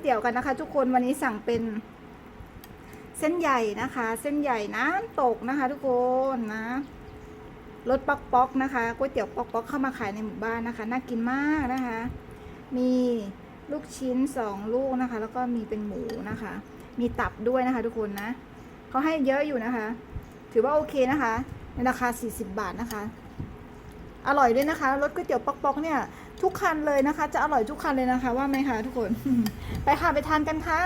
เตี๋ยวกันนะคะ ทุกคนวันนี้สั่งเป็นเส้นใหญ่นะคะ เส้นใหญ่น้ำตกนะคะ ทุกคนนะรสป๊อกป๊อกนะคะก๋วยเตี๋ยวป๊อกป๊อกเข้ามาขายในหมู่บ้านนะคะ น่ากินมากนะคะ มีลูกชิ้นสองลูกนะคะ แล้วก็มีเป็นหมูนะคะ มีตับด้วยนะคะ ทุกคนนะเขาให้เยอะอยู่นะคะ ถือว่าโอเคนะคะในราคา 40 บาทนะคะ อร่อยด้วยนะคะรสก๋วยเตี๋ยวป๊อกป๊อกเนี่ย ทุกคันเลยนะคะ จะอร่อยทุกคันเลยนะคะว่าไหมคะทุกคน ไปค่ะไปทานกันค่ะ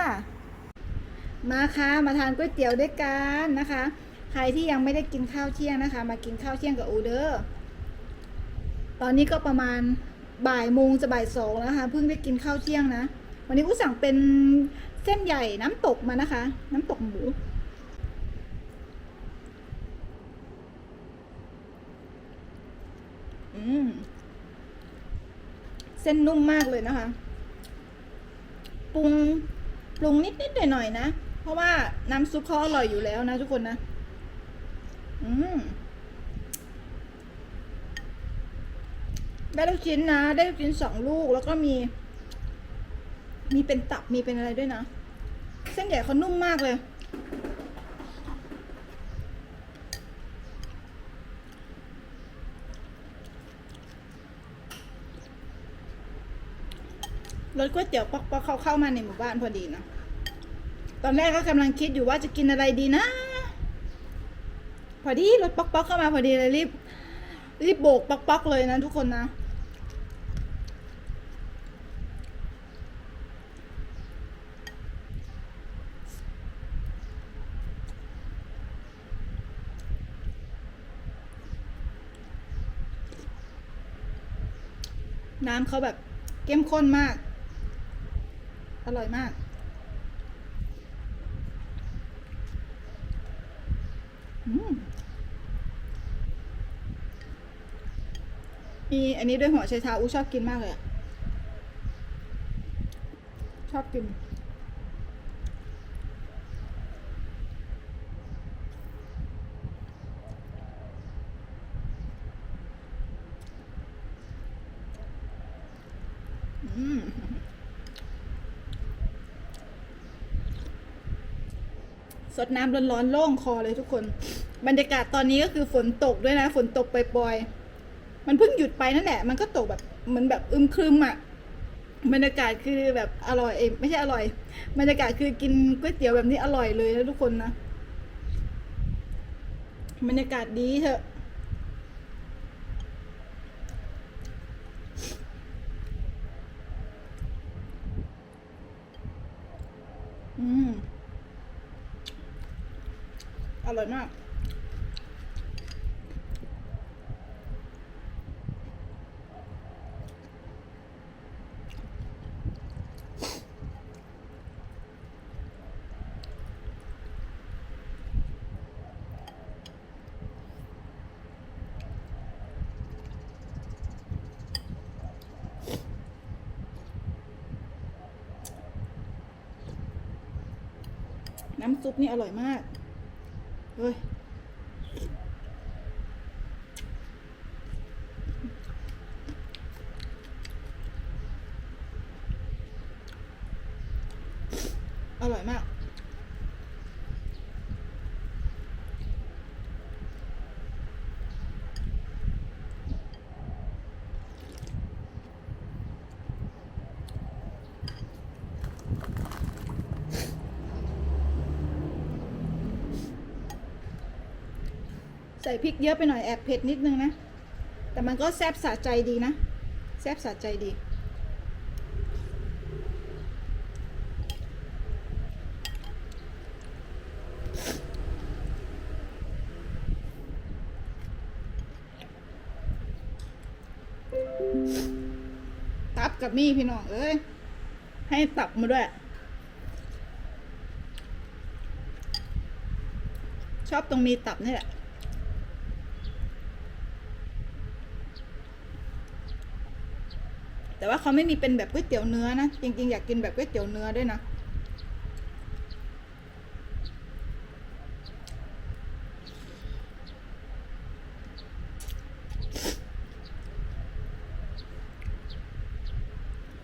มาค่ะมาทานก๋วยเตี๋ยวด้วยกันนะคะ ใครที่ยังไม่ได้กินข้าวเที่ยงนะคะ มากินข้าวเที่ยงกับอูเดอร์ตอนนี้ก็ประมาณบ่ายโมงจะบ่ายสองแล้วนะคะเพิ่งได้กินข้าวเที่ยงนะ วันนี้อูสั่งเป็นเส้นใหญ่น้ำตกมานะคะ น้ำตกหมูอืม เส้นนุ่มมากเลยนะคะ ปรุงปรุงนิดๆหน่อยๆนะ เพราะว่าน้ำซุปเขาอร่อยอยู่แล้วนะทุกคนนะ อืมได้ลูกชิ้นนะ ได้ลูกชิ้นสองลูกแล้วก็มี มีเป็นตับมีเป็นอะไรด้วยนะ เส้นใหญ่เขานุ่มมากเลย รถก๋วยเตี๋ยวป๊อกๆเขาเข้ามาในหมู่บ้านพอดีนะตอนแรกก็กำลังคิดอยู่ว่าจะกินอะไรดีนะ พอดีรถป๊อกๆเข้ามาพอดีเลยรีบ รีบโบกป๊อกๆเลยนะทุกคนนะน้ำเขาแบบเข้มข้นมาก อร่อยมากมมีอันนี้ด้วยหัวไชเท้าอู้ชอบกินมากเลยอะชอบกินอืม สดน้ำร้อนๆโล่งคอเลยทุกคน บรรยากาศตอนนี้ก็คือฝนตกด้วยนะ ฝนตกปล่อยๆมันเพิ่งหยุดไปนั่นแหละ มันก็ตกแบบเหมือนแบบอึมครึมอะ่ะบรรยากาศคือแบบอร่อยเอยไม่ใช่อร่อย บรรยากาศคือกินก๋วยเตี๋ยวแบบนี้อร่อยเลยนะทุกคนนะ บรรยากาศดีเถอะ อืม อ ร่อยมากน้ำซุปนี่อร่อยมาก เฮ้ยอร่อยมาก ใส่พริกเยอะไปหน่อยแอบเผ็ดนิดนึงนะ แต่มันก็แซ่บสะใจดีนะ แซ่บสะใจดี ตับกับมี่พี่น้อง เอ้ย ให้ตับมาด้วย ชอบตรงมีตับนี่แหละ แต่ว่าเขาไม่มีเป็นแบบก๋วยเตี๋ยวเนื้อนะ จริง ๆ อยากกินแบบก๋วยเตี๋ยวเนื้อด้วยนะ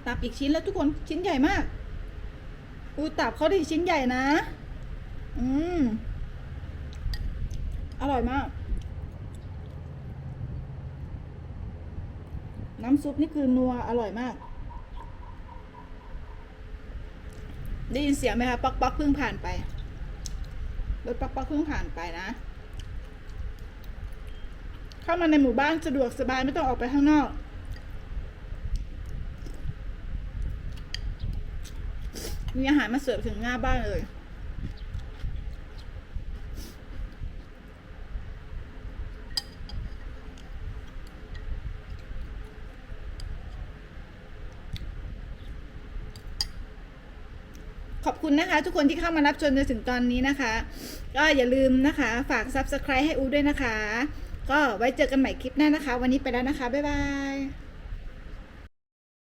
ตับอีกชิ้นแล้วทุกคนชิ้นใหญ่มาก อูตับเขาดีชิ้นใหญ่นะ อืม อร่อยมาก น้ำซุปนี่คือนัวอร่อยมาก ได้ยินเสียงไหมคะป๊อกป๊อกเพิ่งผ่านไปรถป๊อกป๊อกเพิ่งผ่านไปนะ เข้ามาในหมู่บ้านสะดวกสบายไม่ต้องออกไปข้างนอกมีอาหารมาเสิร์ฟถึงหน้าบ้านเลย ขอบคุณนะคะ ทุกคนที่เข้ามารับชมจนถึงตอนนี้นะคะ ก็อย่าลืมนะคะ ฝาก subscribe ให้อูด้วยนะคะ ก็ไว้เจอกันใหม่คลิปหน้านะคะ วันนี้ไปแล้วนะคะ บ๊ายบาย